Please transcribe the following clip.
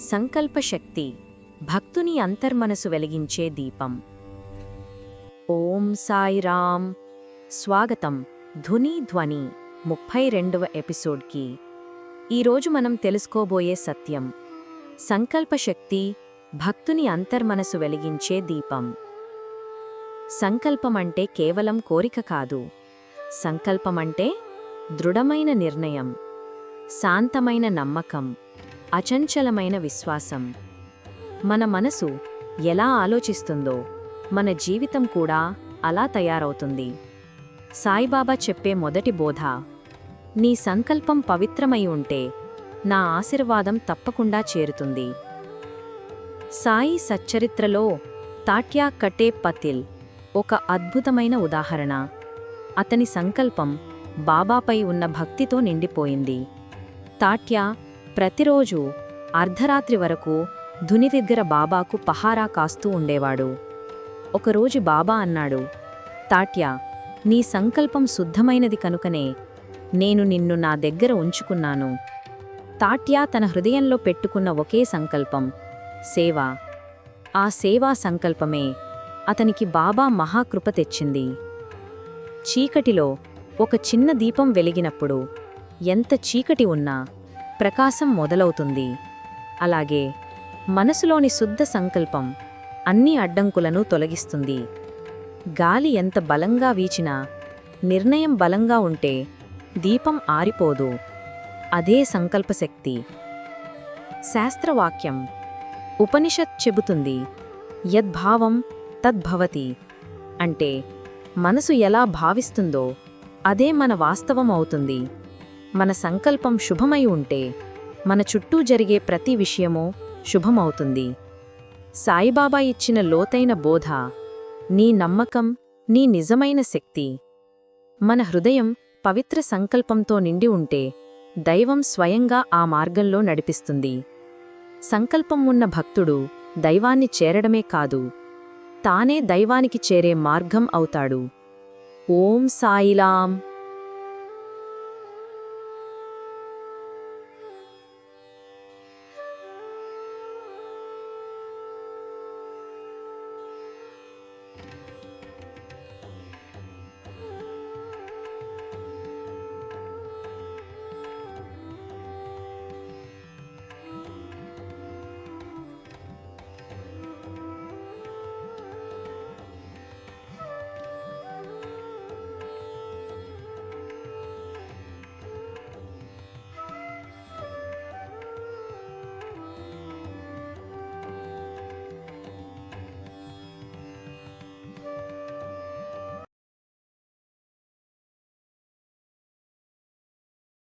సంకల్పశక్తి భక్తుని అంతర్మనసు వెలిగించే దీపం. ఓం సాయిరామ్ స్వాగతం ధుని ధ్వని ముప్పై రెండవ ఎపిసోడ్కి. ఈరోజు మనం తెలుసుకోబోయే సత్యం సంకల్పశక్తి భక్తుని అంతర్మనసు వెలిగించే దీపం. సంకల్పమంటే కేవలం కోరిక కాదు. సంకల్పమంటే దృఢమైన నిర్ణయం శాంతమైన నమ్మకం. అచంచలమైన విశ్వాసం. మన మనసు ఎలా ఆలోచిస్తుందో మన జీవితం కూడా అలా తయారవుతుంది. సాయిబాబా చెప్పే మొదటి బోధ నీ సంకల్పం పవిత్రమై ఉంటే నా ఆశీర్వాదం తప్పకుండా చేరుతుంది. సాయి సచ్చరిత్రలో తాట్యా కటే పతిల్ ఒక అద్భుతమైన ఉదాహరణ. అతని సంకల్పం బాబాపై ఉన్న భక్తితో నిండిపోయింది. తాట్యా ప్రతిరోజు అర్ధరాత్రి వరకు ధుని దగ్గర బాబాకు పహారా కాస్తూ ఉండేవాడు. ఒకరోజు బాబా అన్నాడు తాట్యా నీ సంకల్పం శుద్ధమైనది కనుకనే నేను నిన్ను నా దగ్గర ఉంచుకున్నాను. తాట్యా తన హృదయంలో పెట్టుకున్న ఒకే సంకల్పం సేవ. ఆ సేవా సంకల్పమే అతనికి బాబా మహాకృప తెచ్చింది. చీకటిలో ఒక చిన్న దీపం వెలిగినప్పుడు ఎంత చీకటి ఉన్నా ప్రకాశం మొదలవుతుంది. అలాగే మనసులోని శుద్ధ సంకల్పం అన్ని అడ్డంకులను తొలగిస్తుంది. గాలి ఎంత బలంగా వీచినా నిర్ణయం బలంగా ఉంటే దీపం ఆరిపోదు. అదే సంకల్పశక్తి. శాస్త్రవాక్యం ఉపనిషత్ చెబుతుంది యద్భావం తద్భవతి. అంటే మనసు ఎలా భావిస్తుందో అదే మన వాస్తవం అవుతుంది. మన సంకల్పం శుభమై ఉంటే మన చుట్టూ జరిగే ప్రతి విషయమూ శుభమవుతుంది. సాయిబాబా ఇచ్చిన లోతైన బోధ నీ నమ్మకం నీ నిజమైన శక్తి. మన హృదయం పవిత్ర సంకల్పంతో నిండి ఉంటే దైవం స్వయంగా ఆ మార్గంలో నడిపిస్తుంది. సంకల్పం ఉన్న భక్తుడు దైవాన్ని చేరడమే కాదు తానే దైవానికి చేరే మార్గం అవుతాడు. ఓం సాయిలాం!